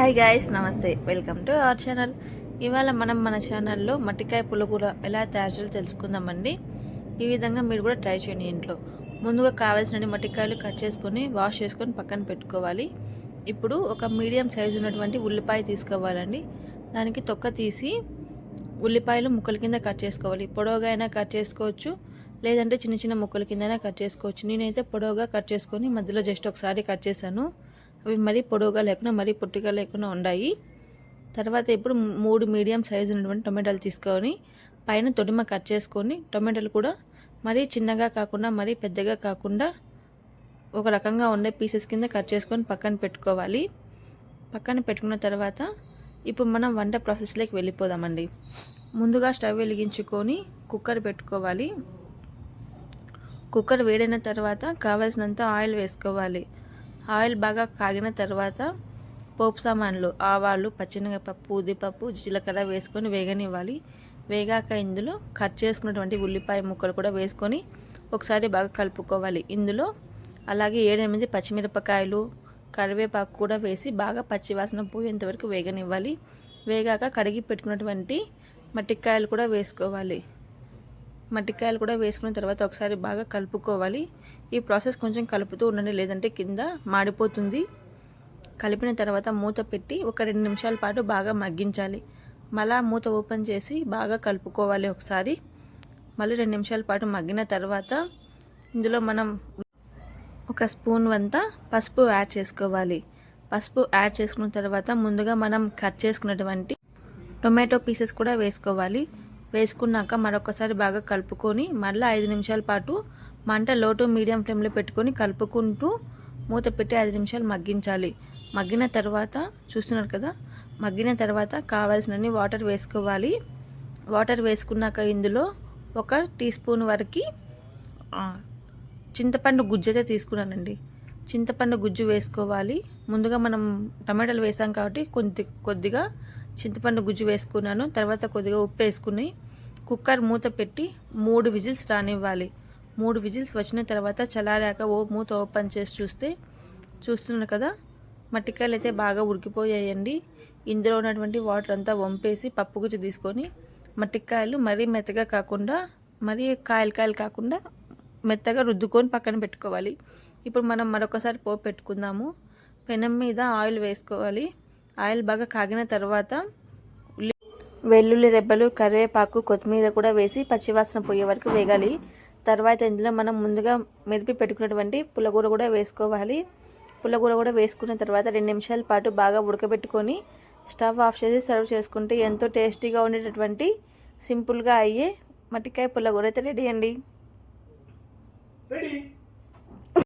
Hi guys నమస్తే. Welcome to our channel ఇవాళ మనం మన ఛానల్లో మట్టికాయ పులుగుర ఎలా తయారు చేయాలో తెలుసుకుందామండి. ఈ విధంగా మీరు కూడా ట్రై చేయండి ఇంట్లో. ముందుగా కావాల్సిన మట్టికాయలు కట్ చేసుకొని వాష్ చేసుకొని పక్కన పెట్టుకోవాలి. ఇప్పుడు ఒక మీడియం సైజు ఉన్నటువంటి ఉల్లిపాయ తీసుకోవాలండి. దానికి తొక్క తీసి ఉల్లిపాయలు ముక్కల కింద కట్ చేసుకోవాలి. పొడవుగా అయినా కట్ చేసుకోవచ్చు. లేదంటే చిన్న చిన్న ముక్కల కిందైనా కట్ చేసుకోవచ్చు. నేనైతే పొడవుగా కట్ చేసుకొని మధ్యలో జస్ట్ ఒకసారి కట్ చేశాను. అవి మరీ పొడవుగా లేకుండా మరీ పొట్టిగా లేకుండా ఉన్నాయి తర్వాత ఇప్పుడు మూడు మీడియం సైజు ఉన్నటువంటి టొమాటోలు తీసుకొని పైన తొడిమ కట్ చేసుకొని టొమాటోలు కూడా మరీ చిన్నగా కాకుండా మరీ పెద్దగా కాకుండా ఒక రకంగా ఉండే పీసెస్ కింద కట్ చేసుకొని పక్కన పెట్టుకోవాలి. పక్కన పెట్టుకున్న తర్వాత ఇప్పుడు మనం వంట ప్రాసెస్లోకి వెళ్ళిపోదామండి. ముందుగా స్టవ్ వెలిగించుకొని కుక్కర్ పెట్టుకోవాలి. కుక్కర్ వేడైన తర్వాత కావాల్సినంత ఆయిల్ వేసుకోవాలి. ఆయిల్ బాగా కాగిన తర్వాత పోపు సామాన్లు ఆవాలు పచ్చినగపప్పు ఉద్దిపప్పు జీలకర్ర వేసుకొని వేగనివ్వాలి. వేగాక ఇందులో కట్ చేసుకున్నటువంటి ఉల్లిపాయ ముక్కలు కూడా వేసుకొని ఒకసారి బాగా కలుపుకోవాలి. ఇందులో అలాగే ఏడెనిమిది పచ్చిమిరపకాయలు కరివేపాకు కూడా వేసి బాగా పచ్చివాసన పోయేంత వరకు వేగనివ్వాలి. వేగాక కడిగి పెట్టుకున్నటువంటి మట్టికాయలు కూడా వేసుకోవాలి. మట్టికాయలు కూడా వేసుకున్న తర్వాత ఒకసారి బాగా కలుపుకోవాలి. ఈ ప్రాసెస్ కొంచెం కలుపుతూ ఉండండి లేదంటే కింద మాడిపోతుంది. కలిపిన తర్వాత మూత పెట్టి ఒక రెండు నిమిషాల పాటు బాగా మగ్గించాలి. మళ్ళా మూత ఓపెన్ చేసి బాగా కలుపుకోవాలి ఒకసారి. మళ్ళీ రెండు నిమిషాల పాటు మగ్గిన తర్వాత ఇందులో మనం ఒక స్పూన్ వంత పసుపు యాడ్ చేసుకోవాలి. పసుపు యాడ్ చేసుకున్న తర్వాత ముందుగా మనం కట్ చేసుకున్నటువంటి టొమాటో పీసెస్ కూడా వేసుకోవాలి. వేసుకున్నాక మరొకసారి బాగా కలుపుకొని మళ్ళీ ఐదు నిమిషాల పాటు మంట లో టు మీడియం ఫ్లేమ్లో పెట్టుకొని కలుపుకుంటూ మూత పెట్టి ఐదు నిమిషాలు మగ్గించాలి. మగ్గిన తర్వాత చూస్తున్నారు కదా మగ్గిన తర్వాత కావాల్సినన్ని వాటర్ వేసుకోవాలి. వాటర్ వేసుకున్నాక ఇందులో ఒక టీ స్పూన్ వరకు చింతపండు గుజ్జు తీసుకున్నానండి. చింతపండు గుజ్జు వేసుకోవాలి. ముందుగా మనం టమాటాలు వేసాం కాబట్టి కొద్ది కొద్దిగా చింతపండు గుజ్జు వేసుకున్నాను. తర్వాత కొద్దిగా ఉప్పు వేసుకుని కుక్కర్ మూత పెట్టి మూడు విజిల్స్ రానివ్వాలి. మూడు విజిల్స్ వచ్చిన తర్వాత చలారాక ఓ మూత ఓపెన్ చేసి చూస్తే చూస్తున్నారు కదా మట్టికాయలు అయితే బాగా ఉడికిపోయాయండి. ఇందులో ఉన్నటువంటి వాటర్ అంతా వంపేసి పప్పు గుజ్జు తీసుకొని మట్టికాయలు మరీ మెత్తగా కాకుండా మరీ కాయలు కాయలు కాకుండా మెత్తగా రుద్దుకొని పక్కన పెట్టుకోవాలి. ఇప్పుడు మనం మరొకసారి పోపు పెట్టుకుందాము. పెనం మీద ఆయిల్ వేసుకోవాలి. ఆయిల్ బాగా కాగిన తర్వాత ఉల్లి వెల్లుల్లి రెబ్బలు కరివేపాకు కొత్తిమీర కూడా వేసి పచ్చివాసన పోయే వరకు వేగాలి. తర్వాత ఇందులో మనం ముందుగా మెదిపి పెట్టుకున్నటువంటి పుల్లగూర కూడా వేసుకోవాలి. పుల్లగూర కూడా వేసుకున్న తర్వాత రెండు నిమిషాల పాటు బాగా ఉడకబెట్టుకొని స్టవ్ ఆఫ్ చేసి సర్వ్ చేసుకుంటే ఎంతో టేస్టీగా ఉండేటటువంటి సింపుల్గా అయ్యే మట్టికాయ పుల్లగూర అయితే రెడీ అండి. రెడీ